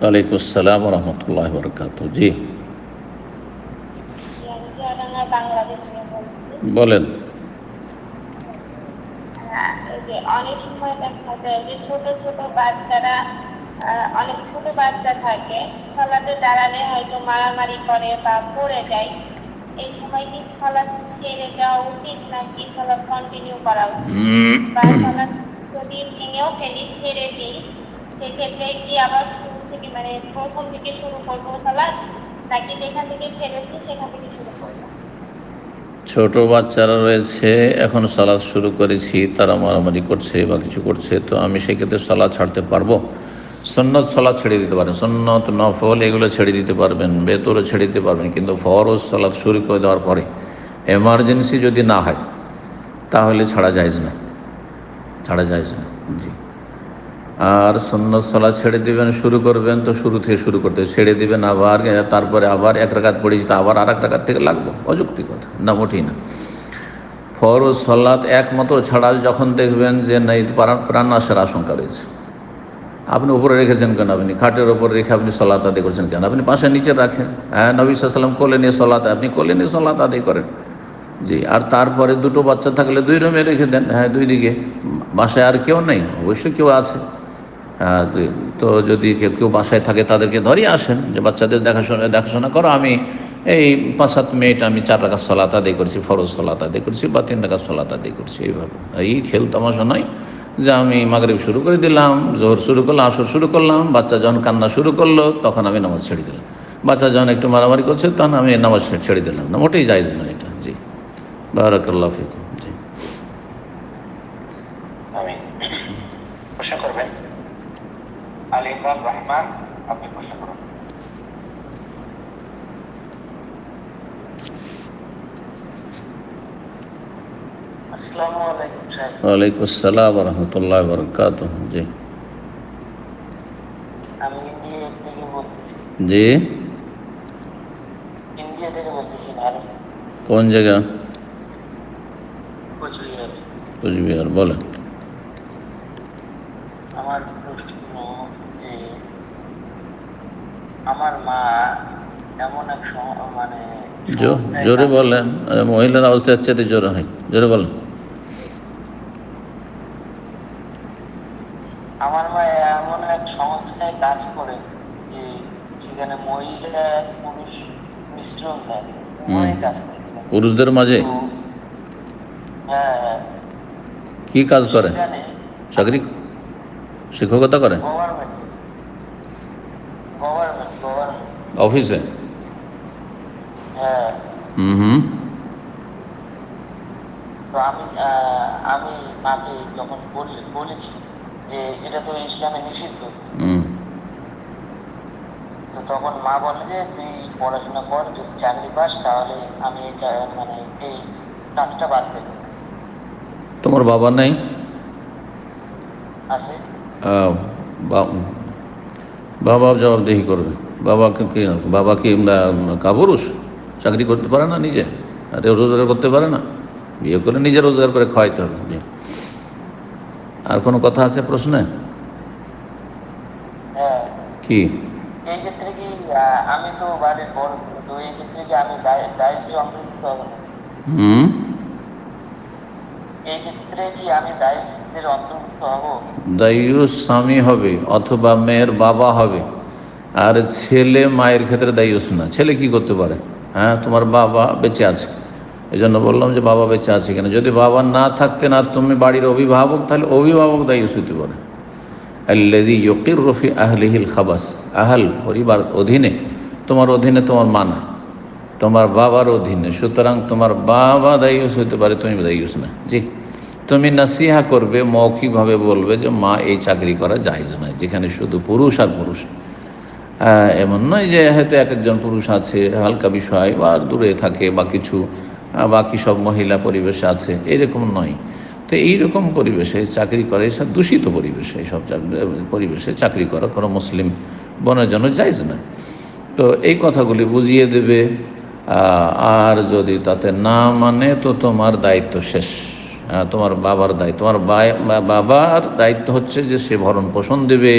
ওয়ালাইকুম আসসালাম রহমতুল্লাহ বরকাত জি। বলেন। অনেক সময় দেখা যায় যে ছোট ছোট বাচ্চারা অনেক ছোট বাচ্চা থাকে সলাতে দাঁড়ালে হয়তো মারামারি করে বা পড়ে যায়। এই সময় কি সলাৎ ছেড়ে দেওয়া উচিত নাকি সলাৎ কন্টিনিউ করা উচিত? বা যদি ভেঙেও ফেলি ছেড়ে দিই সেক্ষেত্রে কি আবার থেকে মানে প্রথম থেকে শুরু করব সলাৎ নাকি যেখান থেকে ছেড়েছি সেখান থেকে শুরু করব। ছোট বাচ্চারা রয়েছে, এখন সালাদ শুরু করেছি, তারা মারামারি করছে বা কিছু করছে, তো আমি সেক্ষেত্রে সালাদ ছাড়তে পারব? সন্ন্যত সালাদ ছেড়ে দিতে পারেন সন্ন্যত নফল এগুলো ছেড়ে দিতে পারবেন, বেতরও ছেড়ে দিতে পারবেন, কিন্তু ফরজ সালাদ শুরু করে দেওয়ার পরে এমার্জেন্সি যদি না হয়, তাহলে ছাড়া যায় না, ছাড়া যায় না, জি। আর সন্ন্যত সালাদ ছেড়ে দিবেন, শুরু করবেন তো শুরু থেকে শুরু করতে ছেড়ে দিবেন আবার, তারপরে আবার এক রাকাত পড়েছি তো আবার আর এক রাকাত থেকে লাগবো। অযুক্তি কথা, না মোটেই না। ফরজ সলাৎ একমতো ছাড়া যখন দেখবেন যে নাই, প্রাণ- নাশের আশঙ্কা রয়েছে। আপনি উপরে রেখেছেন কেন আপনি? খাটের ওপর রেখে আপনি সলাৎ আদায় করছেন কেন? আপনি পাশে নিচে রাখেন। হ্যাঁ নবী সাল্লাম কোলে নিয়ে সলাৎ আপনি কোলে নিয়ে সলাৎ আদায় করেন। জি, আর তারপরে দুটো বাচ্চা থাকলে দুই রুমে রেখে দেন। হ্যাঁ দুই দিকে। বাসায় আর কেউ নেই, অবশ্যই কেউ আছে। তো যদি কেউ কেউ বাসায় থাকে, তাদেরকে ধরিয়ে আসেন যে বাচ্চাদের দেখাশোনা দেখাশোনা করো, আমি এই পাঁচ সাত মিনিট আমি চার টাকা সলাত আদায় করছি, ফরজ সলাত আদায় করছি বা তিন টাকা সলাত আদায় করছি, এইভাবে। এই খেল তামাশা নয় যে আমি মাগরিব শুরু করে দিলাম, জোহর শুরু করলাম, আসর শুরু করলাম, বাচ্চা যখন কান্না শুরু করল, তখন আমি নামাজ ছেড়ে দিলাম। বাচ্চা যখন একটু মারামারি করছে, তখন আমি নামাজ ছেড়ে দিলাম। না, মোটেই যাইজ না এটা, জি। বারাকাল্লাহ ফিকুম, জি। প্রশ্ন করবেন আলী ইমরান রহমান আপনি প্রশ্ন করুন আসসালামু আলাইকুম সাহেব ওয়ালাইকুম আসসালাম রহমতুল্লাহ বরকাত জি আমি ইন্ডিয়া থেকে বলতেছি জি ইন্ডিয়া থেকে বলতেছি ভারত কোন জায়গা কোচবিহার কুচবিহার বলেন আমার প্রশ্ন যে আমার মা এমন এক মানে জোরে বলেন মহিলার অবস্থা হচ্ছে জোরে হয় জোরে বলেন। আমার মা এমন এক সংস্থায় কাজ করে যে মহিলা পুরুষ মিশ্রণ থাকে কাজ করে। পুরুষদের মাঝে? হ্যাঁ হ্যাঁ। কি কাজ করে? চাকরি? শিক্ষকতা করে? অফিসে হ্যাঁ। হুম হুম আমি আমি মাকে যখন বলি বলেছি যে এটা তো ইসলামে নিষিদ্ধ। হুম তো তখন মা বলে যে তুই পড়াশোনা কর যদি চাকরি পাস তাহলে আমি মানে এই কাজটা বাদ দেবো তোমার বাবা নাই? আছে। বাবা জবাবদেহি করবে। বাবাকে কি বাবা কি কাপুরুষ? চাকরি করতে পারে না নিজে আর এ রোজগার করতে পারে না। বিয়ে করে নিজে রোজগার করে খাওয়াইতে হবে আর কোনো কথা আছে প্রশ্নে? হ্যাঁ। কি? এই ক্ষেত্রে কি আমি তো বাড়ির বড় তো এই ক্ষেত্রে কি আমি দায়- দায়িত্বে অন্তর্ভুক্ত হব? হুম? এই ক্ষেত্রে কি আমি দায়িত্বের অন্তর্ভুক্ত হব? দায়ুস স্বামী হবে অথবা মেয়ের বাবা হবে। আর ছেলে মায়ের ক্ষেত্রে দায়ুস না। ছেলে কি করতে পারে? হ্যাঁ তোমার বাবা বেঁচে আছে। এই জন্য বললাম যে বাবা বেঁচে আছে কেন? যদি বাবা না থাকতে না তুমি বাড়ির অভিভাবক, তাহলে অভিভাবক দায়ুস হতে পারে। আল্লাদি ইয়কির রফি আহলিহিল খাবাস। আহল পরিবার অধীনে তোমার অধীনে তোমার মানা তোমার বাবার অধীনে। সুতরাং তোমার বাবা দায়ুস হতে পারে, তুমি দায়ুস না। জি। তুমি নাসিহা করবে, মৌখিকভাবে বলবে যে মা, এই চাকরি করা জায়জ নয়। যেখানে শুধু পুরুষ আর পুরুষ। এমন নয় যে হয়তো এক একজন পুরুষ আছে, হালকা বিষয়, বা দূরে থাকে, বা কিছু বাকি সব মহিলা পরিবেশে আছে, এরকম নয়। তো এইরকম পরিবেশে চাকরি করে এসব দূষিত পরিবেশে এইসব পরিবেশে চাকরি করা, কোনো মুসলিম বনের জন্য জায়জ না। তো এই কথাগুলি বুঝিয়ে দেবে আর যদি তাতে না মানে তো তোমার দায়িত্ব শেষ। তোমার বাবার দায়িত্ব, তোমার বাবার দায়িত্ব হচ্ছে যে সে ভরণ পোষণ দেবে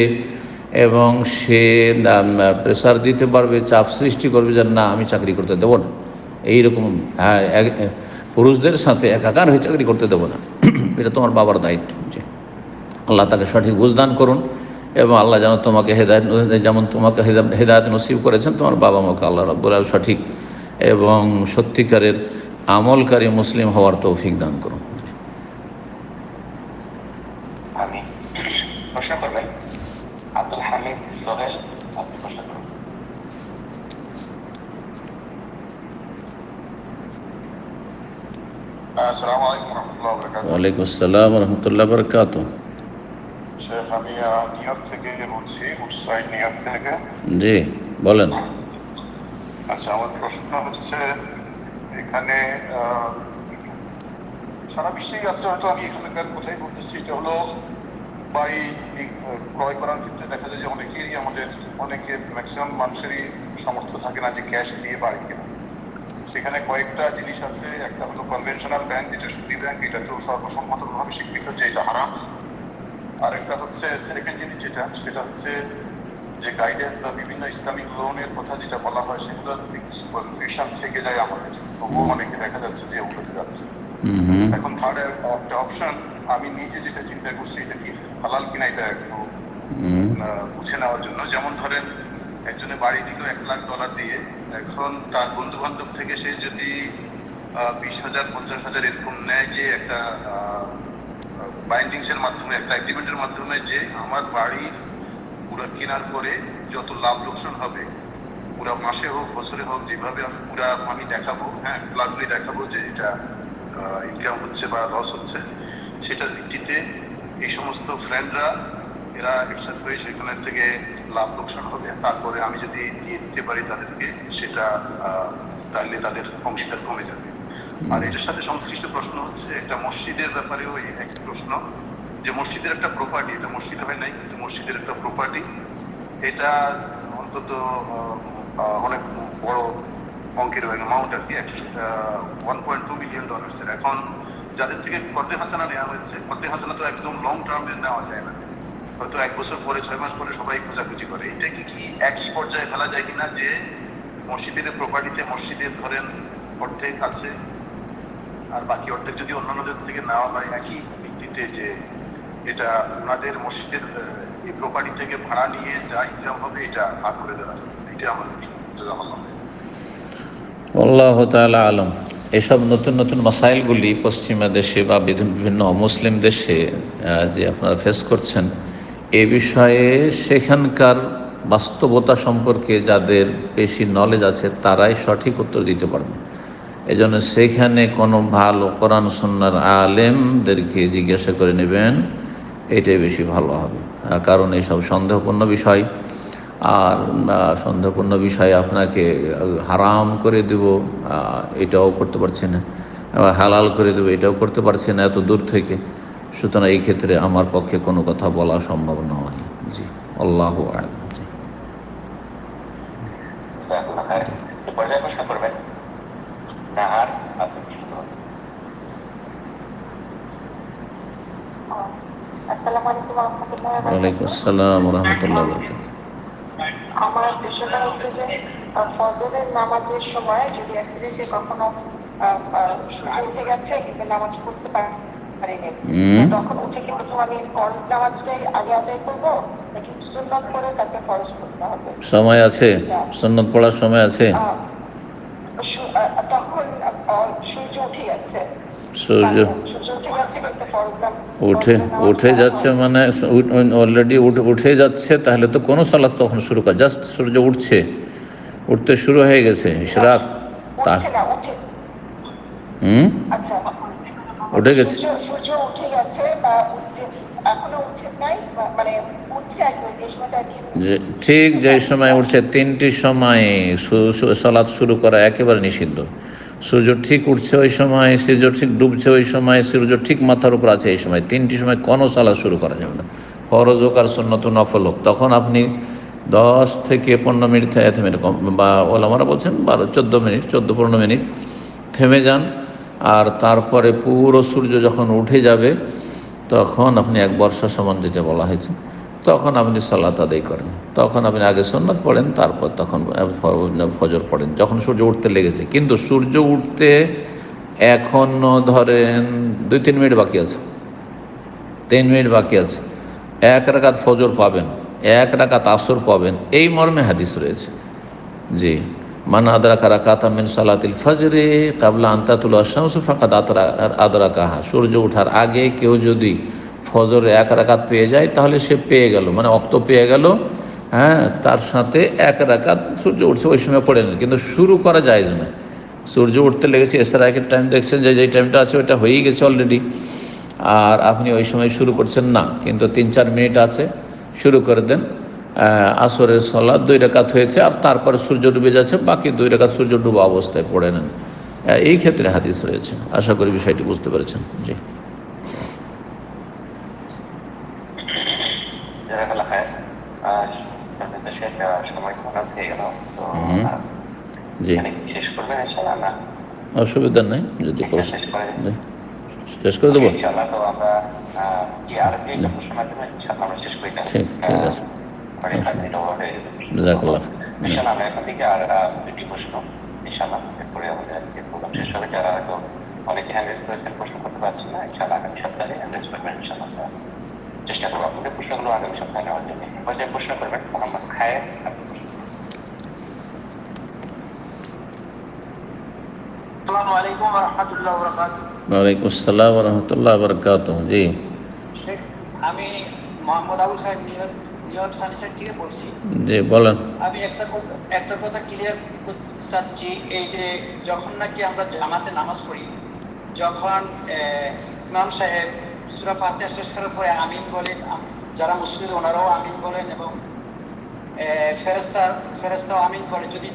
এবং সে প্রেসার দিতে পারবে চাপ সৃষ্টি করবে যে না আমি চাকরি করতে দেবো না। এইরকম হ্যাঁ, পুরুষদের সাথে একাকার হয়ে চাকরি করতে দেবো না। এটা তোমার বাবার দায়িত্ব যে আল্লাহ তাকে সঠিক বুঝদান করুন এবং আল্লাহ যেন তোমাকে হেদায়ত যেমন তোমাকে হেদা- হেদায়ত নসিব করেছেন তোমার বাবা মাকে আল্লাহ রব্বুল সঠিক এবং সত্যিকারের আমলকারী মুসলিম হওয়ার তৌফিক দান করুন। প্রশ্ন করবেন? আব্দুল হামিদ সোহেল আপনি প্রশ্ন করুন আসসালামু আলাইকুম রহমতুল্লাহ বরকাত ওয়ালাইকুম আসসালাম রহমতুল্লাহ বরকাত আমি আহ, নিউ থেকে বলছি থেকে। জি বলেন। আচ্ছা আমার প্রশ্ন হচ্ছে এখানে সারা বিশ্বেই আছে হয়তো আমি এখানকার কোথায় বলতেছি এটা হলো বাড়ি এই, ক্রয় করার ক্ষেত্রে দেখা যায় যে অনেকেরই আমাদের অনেকে ম্যাক্সিমাম মানুষেরই সামর্থ্য থাকে না যে ক্যাশ দিয়ে বাড়ি কেনা। সেখানে কয়েকটা জিনিস আছে। একটা হলো কনভেনশনাল ব্যাংক যেটা সুদী ব্যাংক এটা তো সর্বসম্মতভাবে স্বীকৃত যে এটা হারাম। আরেকটা হচ্ছে সেকেন্ড জিনিস যেটা সেটা হচ্ছে যে গাইডেন্স বা বিভিন্ন ইসলামিক লোনের কথা যেটা বলা হয় সেগুলো কনফিউশন থেকে যায় আমাদের তবুও অনেকে দেখা যাচ্ছে যে ওগুলোতে যাচ্ছে। এখন থার্ড একটা অপশন আমি নিজে যেটা চিন্তা করছি এটা কি? হালাল কিনা এটা একটু বুঝে নেওয়ার জন্য। যেমন ধরেন একজনে বাড়ি দিল এক লাখ ডলার দিয়ে এখন তার বন্ধু বান্ধব থেকে সে যদি বিশ হাজার পঞ্চাশ হাজার এরকম নেয় যে একটা বাইন্ডিংস এর মাধ্যমে একটা এগ্রিমেন্টের মাধ্যমে যে আমার বাড়ি পুরো কেনার পরে যত লাভ লোকসান হবে পুরো মাসে হোক বছরে হোক যেভাবে আমি পুরা আমি দেখাবো হ্যাঁ প্লাগলি দেখাবো যে এটা ইনকাম হচ্ছে বা লস হচ্ছে সেটার ভিত্তিতে এই সমস্ত ফ্রেন্ডরা এরা একসাথে হয়ে সেখানে থেকে লাভ লোকসান হবে। তারপরে আমি যদি দিয়ে দিতে পারি তাদেরকে সেটা তাহলে তাদের অংশীদার কমে যাবে। আর এটার সাথে সংশ্লিষ্ট প্রশ্ন হচ্ছে একটা মসজিদের ব্যাপারেও এই একই প্রশ্ন। যে মসজিদের একটা প্রপার্টি এটা মসজিদ হয় নাই কিন্তু মসজিদের একটা প্রপার্টি এটা অন্তত অনেক বড় অঙ্কের অ্যামাউন্ট আর কি একশো ওয়ান পয়েন্ট টু মিলিয়ন ডলার্সের এখন যাদের থেকে কর্দে হাসানা নেওয়া হয়েছে কর্দে হাসানা তো একদম লং টার্মে নেওয়া যায় না। হয়তো এক বছর পরে, ছয় মাস পরে সবাই খোঁজাখুঁজি করে। এটা কি কি একই পর্যায়ে ফেলা যায় কিনা যে মসজিদের প্রপার্টিতে মসজিদের ধরেন অর্ধেক আছে, আর বাকি অর্ধেক যদি অন্যান্যদের থেকে নেওয়া হয় একই ভিত্তিতে যে এটা ওনাদের মসজিদের এই প্রপার্টি থেকে ভাড়া নিয়ে যা ইনকাম হবে, এটা ভাগ করে দেওয়া এটা আমার আল্লাহ আলম। এসব নতুন নতুন মাসাইলগুলি পশ্চিমা দেশে বা বিভিন্ন অমুসলিম দেশে যে আপনারা ফেস করছেন, এ বিষয়ে সেখানকার বাস্তবতা সম্পর্কে যাদের বেশি নলেজ আছে, তারাই সঠিক উত্তর দিতে পারবে। এজন্য সেখানে কোনো ভালো কোরআন সন্ন্যার আলেমদেরকে জিজ্ঞাসা করে নেবেন, এটাই বেশি ভালো হবে। কারণ এইসব সন্দেহপূর্ণ বিষয়। আর সন্দেহপূর্ণ বিষয়ে আপনাকে হারাম করে দেব এটাও করতে পারছি না। হালাল করে দেবো এটাও করতে পারছি না এত দূর থেকে। সুতরাং এই ক্ষেত্রে আমার পক্ষে কোনো কথা বলা সম্ভব নয়। জি আল্লাহ আলম। জি। ওয়ালাইকুম আসসালাম রহমতুল্লাহ বরকাত আমার বিষয়টা হচ্ছে যে ফজরের নামাজের সময় যদি অ্যাক্সিডেন্টে কখনো উঠে গেছে কিন্তু নামাজ পড়তে পার- পারিনি। তখন উঠে কিন্তু আমি ফরজ নামাজটাই আগে আদায় করব নাকি সুন্নত করে তাকে ফরজ করতে হবে? সময় আছে? সন্ন্যত পড়ার সময় আছে? তখন উঠে সূর্য সূর্য উঠে উঠে যাচ্ছে। মানে অলরেডি উঠে যাচ্ছে তাহলে তো কোনো সালাদ তখন শুরু কর জাস্ট সূর্য উঠছে উঠতে শুরু হয়ে গেছে ইশরাক তা হুম? আচ্ছা উঠে গেছে। মানে ঠিক যে সময় উঠছে তিনটি সময় সালাদ শুরু করা একেবারে নিষিদ্ধ। সূর্য ঠিক উঠছে ওই সময়, সূর্য ঠিক ডুবছে ওই সময়, সূর্য ঠিক মাথার উপর আছে এই সময়। তিনটি সময় কোনো সালাদ শুরু করা যাবে না। ফরজ হোক আর সন্ন্যত নফল হোক, তখন আপনি দশ থেকে পনেরো মিনিট থেমে কম বা ওলামারা বলছেন বারো, চোদ্দ মিনিট, চোদ্দ পনেরো মিনিট থেমে যান। আর তারপরে পুরো সূর্য যখন উঠে যাবে, তখন আপনি এক বর্ষা সমান যেটা বলা হয়েছে। তখন আপনি সালাত আদায় করেন। তখন আপনি আগে সন্ন্যত পড়েন, তারপর তখন ফজর পড়েন। যখন সূর্য উঠতে লেগেছে, কিন্তু সূর্য উঠতে এখনও ধরেন দুই, তিন মিনিট বাকি আছে। তিন মিনিট বাকি আছে। এক রাকাত ফজর পাবেন, এক রাকাত আসর পাবেন, এই মর্মে হাদিস রয়েছে। জি, মান আদরাকা রাকাত মিন সালাতিল ফজরে কাবলা আন্তাতুল আশামস ফাকাদ আতরা আদরা কাহা সূর্য ওঠার আগে কেউ যদি ফজর এক রাকাত পেয়ে যায়, তাহলে সে পেয়ে গেল। মানে অক্ত পেয়ে গেল হ্যাঁ তার সাথে এক রাকাত সূর্য উঠছে, ওই সময় পড়ে নেন কিন্তু শুরু করা যায় না। সূর্য উঠতে লেগেছে, এসের আগের টাইম দেখছেন যে যেই টাইমটা আছে ওটা হয়েই গেছে অলরেডি আর আপনি ওই সময় শুরু করছেন না, কিন্তু তিন চার মিনিট আছে, শুরু করে দেন। আসরের সলাদ দুই রেখাত হয়েছে, আর তারপরে সূর্য ডুবে যাচ্ছে, বাকি দুই রেখাত সূর্য ডুবা অবস্থায় পড়ে নেন। এই ক্ষেত্রে হাদিস রয়েছে। আশা করি বিষয়টি বুঝতে পেরেছেন। জি জাজাকাল্লাহ খায়ের। আর আপনাদের শেষ দেওয়ার সময় খরচ হয়ে গেল। তো, জি শেষ করবেন ইনশাআল্লাহ না? অসুবিধা নেই যদি শেষ করে দেবো ইনশাআল্লাহ তো আমরা, কি আর কি একটা প্রশ্ন ইনশাআল্লাহ আমরা শেষ করে দিলাম। ঠিক, ঠিক আছে। five minute over গেছে। জাজাকাল্লাহ। ইনশাআল্লাহ আমরা এখান থেকে আর, দুটি প্রশ্ন, ইনশাআল্লাহ, এরপরে আমাদের আজকের program শেষ হবে। যারা হয়তো অনেকে করেছেন, প্রশ্ন করতে পারছেন না, ইনশাআল্লাহ আগামী সপ্তাহে raise করবেন, ইনশাআল্লাহ। চেষ্টা করব। আপনাদের প্রশ্নগুলো আগামী সপ্তাহে নেওয়ার জন্য। পর্যায়ে প্রশ্ন করবেন মোহাম্মদ খায়ের আসসালাম রহমতুল্লাহ জি। আমি মোহাম্মদ আবুল সাহেব নিয়ত নিয়ত সানিসের থেকে বলছি। জি বলেন। আমি একটা কথা একটা কথা ক্লিয়ার করতে চাচ্ছি এই যে যখন নাকি আমরা জামাতে নামাজ পড়ি যখন আহ, ইমাম সাহেব সুরা শেষ করার পরে আমিন বলেন যারা মুসলিম, ওনারাও আমিন বলেন এবং ফেরেস্তার ফেরেস্তাও আমিন যদি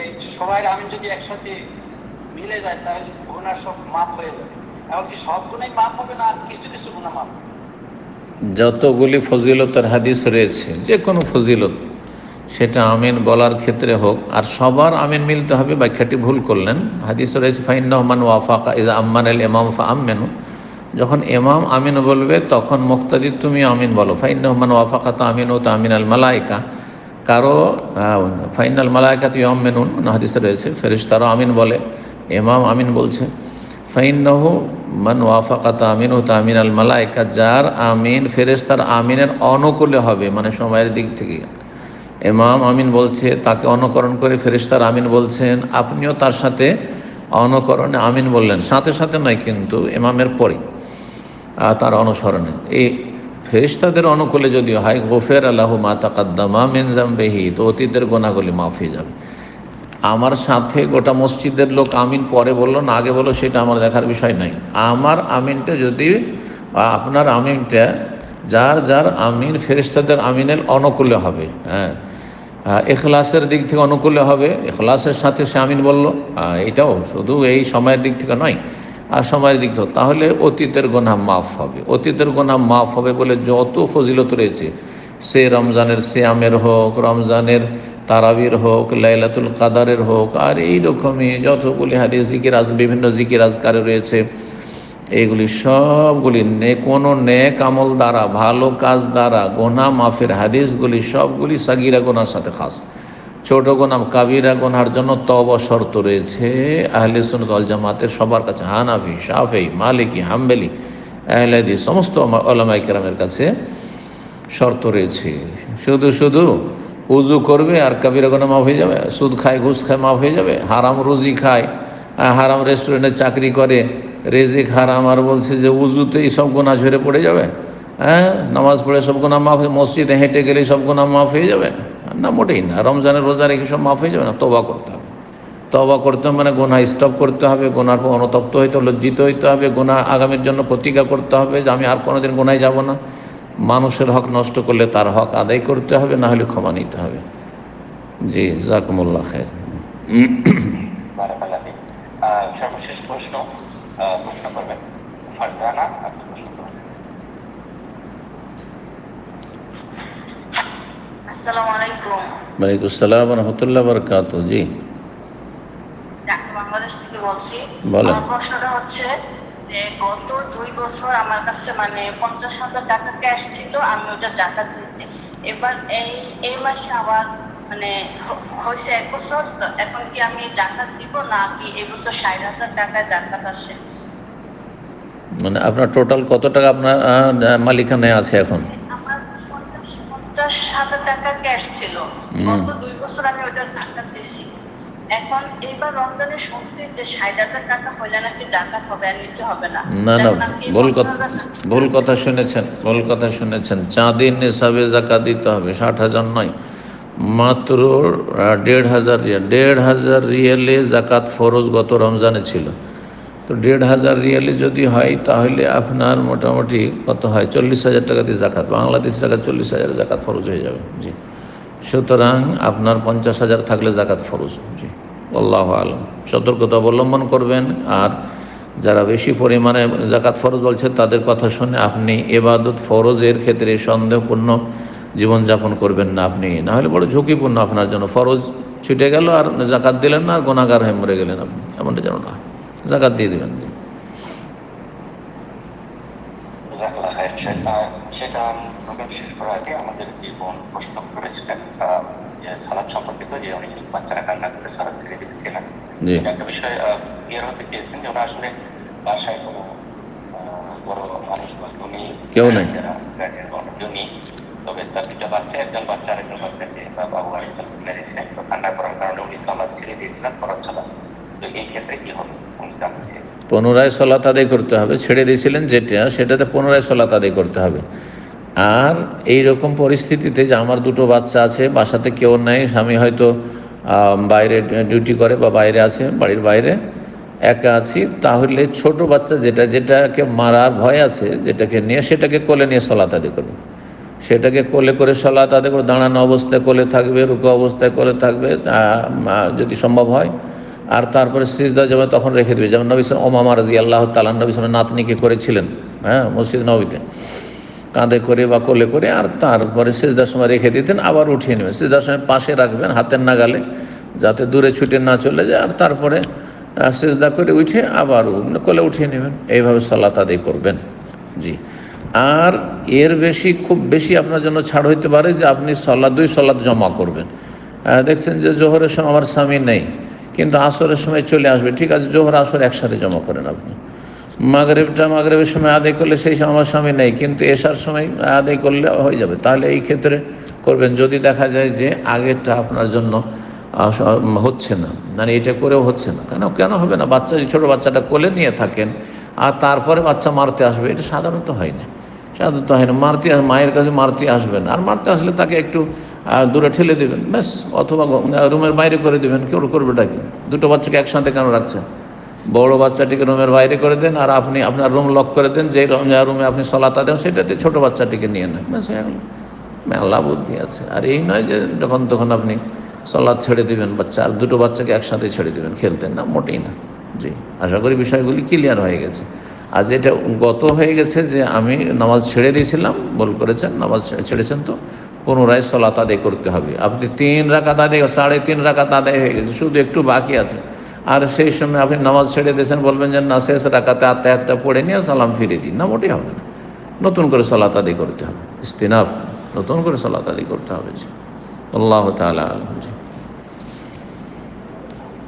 এই সবাই আমিন যদি একসাথে মিলে যায়, তাহলে সব হয়ে যাবে। এমনকি সব গুণাই হবে না কিছু কিছু গুণা যতগুলি ফজিলতের হাদিস রয়েছে যে কোনো ফজিলত, সেটা আমিন বলার ক্ষেত্রে হোক, আর সবার আমিন মিলতে হবে, ব্যাখ্যাটি ভুল করলেন। হাদিস রয়েছে ফাইন রহমান ওয়াফাকা ইজা আম্মান আল ইমাম ফা আমেনু যখন এমাম আমিন বলবে, তখন মুক্তাদি তুমি আমিন বলো। ফাইন রহমান ওয়াফাকা তো আমিন ও তো আমিন আল মালাইকা। কারও ফাইনাল মালাইকা তুই আমেনুন হাদিসে রয়েছে ফেরিস্তারও আমিন বলে এমাম আমিন বলছে, ফাইন্নাহু মান ওয়াফাকাত আমিন ও তামিন আল মালাইকা, যার আমিন ফেরেস্তার আমিনের অনুকূলে হবে মানে সময়ের দিক থেকে। এমাম আমিন বলছে, তাকে অনুকরণ করে ফেরেস্তার আমিন বলছেন, আপনিও তার সাথে অনুকরণে আমিন বললেন। সাথে সাথে নয়, কিন্তু ইমামের পরে তার অনুসরণে। এই ফেরিস্তাদের অনুকূলে যদি হয়, গোফের আল্লাহ মা তাকাদ্দামা মেনজামবেহি তো অতীতের গোনাগুলি মাফ হয়ে যাবে। আমার সাথে গোটা মসজিদের লোক আমিন পরে বলল না, আগে বলল, সেটা আমার দেখার বিষয় নাই। আমার আমিনটা যদি আপনার আমিনটা, যার যার আমিন ফেরিস্তাদের আমিনের অনুকূলে হবে হ্যাঁ এখলাসের দিক থেকে অনুকূলে হবে। এখলাসের সাথে সে আমিন বলল এটাও শুধু এই সময়ের দিক থেকে নয়, আর সময়ের দিক থেকে তাহলে অতীতের গোনা মাফ হবে। অতীতের গোনা মাফ হবে বলে যত ফজিলত রয়েছে, সে রমজানের শ্যামের হোক, রমজানের তারাবির হোক, লাইলাতুল কাদারের হোক, আর এই রকমই যতগুলি হাদিস, জিকির আজ, বিভিন্ন জিকির আজকারে রয়েছে এইগুলি সবগুলি নে, কোনো নেক আমল দ্বারা, ভালো কাজ দ্বারা, গোনা মাফের হাদিসগুলি সবগুলি সাগিরা গোনার সাথে খাস। ছোট গোনাম কাবিরা গোনার জন্য তব শর্ত রয়েছে। আহলে সুনত আল জামাতের সবার কাছে, হানাফি, শাফেই, মালিকি, হাম্বেলি, আহলে হাদিস, সমস্ত ওলামাই কেরামের কাছে শর্ত রয়েছে। শুধু শুধু উজু করবে আর কাবিরা গোনা মাফ হয়ে যাবে, সুদ খায়, ঘুষ খায়, মাফ হয়ে যাবে, হারাম রুজি খায় হারাম রেস্টুরেন্টে চাকরি করে রেজিক হারাম আর বলছে যে উজুতেই সব গোনা ঝরে পড়ে যাবে। হ্যাঁ? নামাজ পড়ে সব গোনা মাফ মসজিদে হেঁটে গেলে সব গোনা মাফ হয়ে যাবে। না, মোটেই না। রমজানের রোজা রেখে সব মাফ হয়ে যাবে না। তবা করতে হবে। তবা করতে হবে মানে গোনা স্টপ করতে হবে গোনার অনুতপ্ত হইতে, লজ্জিত হইতে হবে গোনা আগামীর জন্য প্রতিজ্ঞা করতে হবে যে আমি আর কোনোদিন গোনায় যাব না। মানুষের হক নষ্ট করলে তার হক আদায় করতে হবে, না হলে ক্ষমা নিতে হবে। জি, জাকুমুল্লাহ খের সর্বশেষ প্রশ্ন। প্রশ্ন করবেন ফারজানা আপনি প্রশ্ন করবেন আসসালামু আলাইকুম ওয়ালাইকুম আসসালাম রহমতুল্লাহ বরকাত জি বাংলাদেশ থেকে বলছি। আমার প্রশ্নটা হচ্ছে যে গত দুই বছর আমার কাছে মানে পঞ্চাশ হাজার টাকা ক্যাশ ছিল আমি ওটা জাকাত দিয়েছি। এবার এই এই মাসে আবার মানে হয়েছে এক বছর এখন কি আমি জাকাত দিব না কি এই বছর ষাট হাজার টাকা জাকাত আসে? মানে আপনার টোটাল কত টাকা আপনার আহ, মালিকানায় আছে এখন? পঞ্চাশ পঞ্চাশ হাজার টাকা ক্যাশ ছিল। গত দুই বছর আমি ওটা জাকাত দিয়েছি। এখন এইবার রমজানে শুনছি যে ষাট হাজার টাকা হলে নাকি জাকাত হবে আর নিচে হবে না। না না ভুল কথা ভুল কথা শুনেছেন ভুল কথা শুনেছেন। চাঁদির জাকাত দিতে হবে ষাট হাজার নয়। মাত্র দেড় হাজার রিয়াল দেড় হাজার রিয়েলে জাকাত ফরজ গত রমজানে ছিল। তো দেড় হাজার রিয়ালে যদি হয়, তাহলে আপনার মোটামুটি কত হয়? চল্লিশ হাজার টাকা দিয়ে জাকাত। বাংলাদেশ টাকা চল্লিশ হাজার জাকাত ফরজ হয়ে যাবে। জি। সুতরাং আপনার পঞ্চাশ হাজার থাকলে জাকাত ফরজ। জি। আল্লাহ আলম। সতর্কতা অবলম্বন করবেন। আর যারা বেশি পরিমাণে জাকাত ফরজ বলছে, তাদের কথা শুনে আপনি এবাদত ফরজের ক্ষেত্রে সন্দেহপূর্ণ জীবনযাপন করবেন না আপনি। না হলে বড় ঝুঁকিপূর্ণ আপনার জন্য। ফরজ ছুটে গেল আর জাকাত দিলেন না আর গোনাগার হয়ে মরে গেলেন আপনি। এমনটা যেন না। জাকাত দিয়ে দেবেন। সেটা বাচ্চারা একটা আসলে বাসায় কেউ নেই। তবে তার দুটা বাচ্চা, একজন বাচ্চা আরেকজন বাচ্চাকে বা বাবু আরেকজন মেরেছিলেন তো কান্না করার কারণে উনি সালাদ ছেড়ে দিয়েছিলেন, ফরজ সালাদ তো এই ক্ষেত্রে কি হবে? উনি চেয়েছেন পুনরায় সলাত আদায় করতে হবে, ছেড়ে দিয়েছিলেন যেটা, সেটাতে পুনরায় সলাত আদায় করতে হবে। আর এই রকম পরিস্থিতিতে যে আমার দুটো বাচ্চা আছে, বাসাতে কেউ নেই, স্বামী হয়তো বাইরে ডিউটি করে বা বাইরে আছে, বাড়ির বাইরে, একা আছি, তাহলে ছোট বাচ্চা যেটা, যেটাকে মারার ভয় আছে, যেটাকে নিয়ে, সেটাকে কোলে নিয়ে সলাত আদায় করবে। সেটাকে কোলে করে সলা তাদের করে, দাঁড়ানো অবস্থায় কোলে থাকবে, রুকু অবস্থায় কোলে থাকবে যদি সম্ভব হয়। আর তারপরে সিজদা যাবে তখন রেখে দেবে, যেমন নবী ওমামা রাজি আল্লাহ তালান নবী সালাম নাতনিকে করেছিলেন হ্যাঁ মসজিদ নবীতে। কাঁধে করে বা কোলে করে, আর তারপরে সেজদার সময় রেখে দিতেন, আবার উঠিয়ে নেবেন সেজদার সময় পাশে রাখবেন, হাতের নাগালে, যাতে দূরে ছুটে না চলে যায়, আর তারপরে সেজদা করে উঠে আবার কোলে উঠিয়ে নেবেন। এইভাবে সালাত আদায় করবেন। জি। আর এর বেশি, খুব বেশি আপনার জন্য ছাড় হইতে পারে যে আপনি সলাদ, দুই সলাদ জমা করবেন। দেখছেন যে জোহরের সময় আমার স্বামী নেই, কিন্তু আসরের সময় চলে আসবে। ঠিক আছে, জোহর, আসর একসাথে জমা করেন আপনি। মাগরেবটা মাগরেবের সময় আদায় করলে সেই সময় আমার স্বামী নেই, কিন্তু এসার সময় আদায় করলে হয়ে যাবে। তাহলে এই ক্ষেত্রে করবেন। যদি দেখা যায় যে আগেরটা আপনার জন্য হচ্ছে না মানে এটা করেও হচ্ছে না, কেন কেন হবে না? বাচ্চা, ছোটো বাচ্চাটা কোলে নিয়ে থাকেন, আর তারপরে বাচ্চা মারতে আসবে, এটা সাধারণত হয় না। সাধারণত হয় না মারতে মায়ের কাছে মারতে আসবেন আর মারতে আসলে তাকে একটু দূরে ঠেলে দেবেন, ব্যাস, অথবা রুমের বাইরে করে দেবেন। কেউ করবেটা কি? দুটো বাচ্চাকে একসাথে কেন রাখছেন? বড় বাচ্চাটিকে রুমের বাইরে করে দেন, আর আপনি আপনার রুম লক করে দেন, যে রুমে আপনি সলাতা দেন সেটাতে ছোট বাচ্চাটিকে নিয়ে নেন। ব্যাস মেলা বুদ্ধি আছে। আর এই নয় যে যখন তখন আপনি সলাদ ছেড়ে দিবেন বাচ্চা, আর দুটো বাচ্চাকে একসাথে ছেড়ে দিবেন। খেলতেন না, মোটেই না। জি, আশা করি বিষয়গুলি ক্লিয়ার হয়ে গেছে। আর যেটা গত হয়ে গেছে যে আমি নামাজ ছেড়ে দিয়েছিলাম বল করেছেন, নামাজ ছেড়েছেন তো, পুনরায় সলাত আদায় করতে হবে। আপনি তিন রাকাত আদায় সাড়ে তিন রাকাত আদায় হয়ে গেছে, শুধু একটু বাকি আছে। আর সেই সময় আপনি নামাজ ছেড়ে দিয়েছেন, বলবেন যে না, শেষ রাখাতে রাকাতে আত্মায়াতটা পড়ে নিয়ে সালাম ফিরে দিন। না, মোটেই হবে না। নতুন করে সলাত আদায় করতে হবে। ইস্তিনাফ, নতুন করে সলাত আদায় করতে হবে। আল্লাহ তালা আলম জি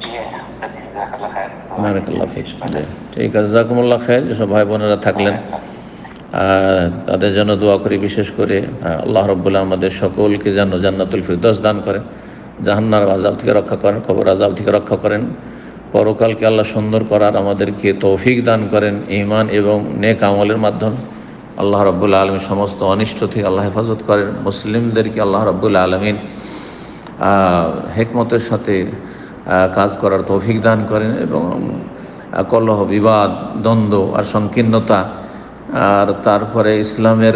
জি জাজাকাল্লাহ খায়ের। ঠিক আছে, জাকুমুল্লাহ খায় যেসব ভাই বোনেরা থাকলেন। তাদের জন্য দোয়া করি বিশেষ করে আল্লাহ রব্বুল্লাহ আমাদের সকলকে যেন জান্নাতুল ফিরদৌস দান করেন জাহান্নার আজাব থেকে রক্ষা করেন খবর আজাব থেকে রক্ষা করেন। পরকালকে আল্লাহ সুন্দর করার আমাদেরকে তৌফিক দান করেন ইমান এবং নেক আমলের মাধ্যমে। আল্লাহ রব্বুল্লা আলমী সমস্ত অনিষ্ট থেকে আল্লাহ হেফাজত করেন। মুসলিমদেরকে আল্লাহ রব্বুল্লা আলমিন হেকমতের সাথে কাজ করার তৌফিক দান করেন এবং কলহ, বিবাদ, দ্বন্দ্ব আর সংকীর্ণতা, আর তারপরে ইসলামের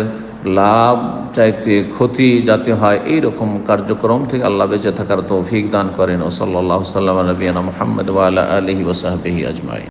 লাভ চাইতে ক্ষতি যাতে হয় এই রকম কার্যক্রম থেকে আল্লাহ বেঁচে থাকার তৌফিক দান করেন। ও সাল্লাহ সাল্লাম নবীনা মোহাম্মদ ওয়ালা আলহি ওসাহাবি আজমাই